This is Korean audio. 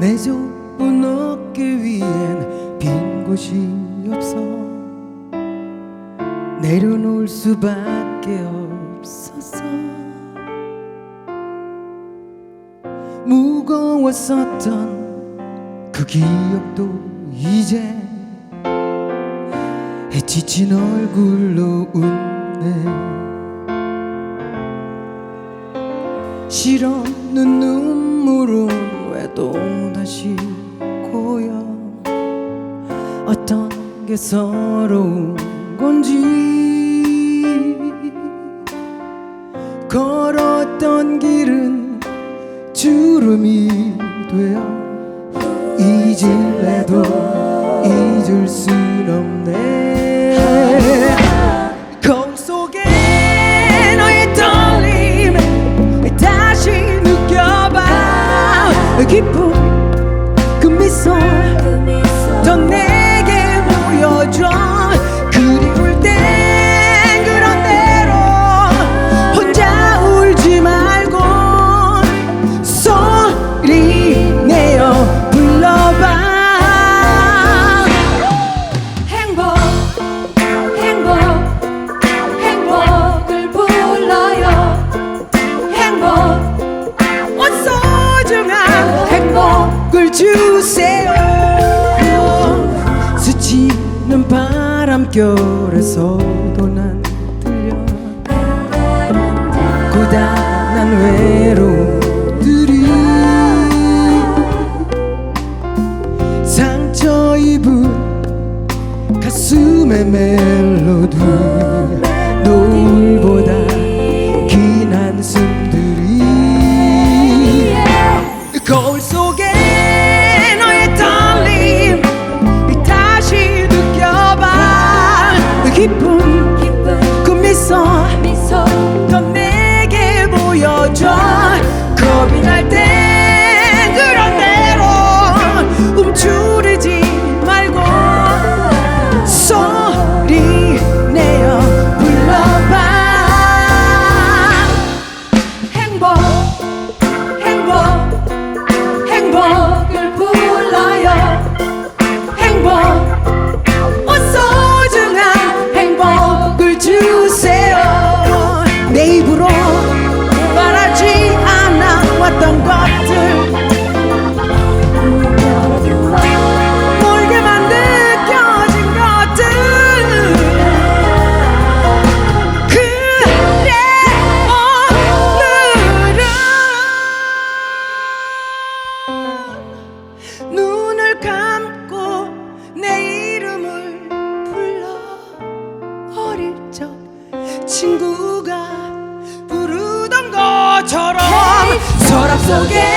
내 좋은 어깨 위엔 빈 곳이 없어. 내려놓을 수밖에 없었어 무거웠었던 그 기억도 이제 지친 얼굴로 웃네. 실없는 눈물은 왜 또다시 고여 어떤 게 서러운 건지 걸었던 길은 주름이 되어 잊을래도 잊을 순 없네 기 행복을 주세요. 스치는 바람결에서도 난 들려. 고단한 외로움들이 상처 입은 가슴의 멜로디 친구가 부르던 것처럼 서랍 속에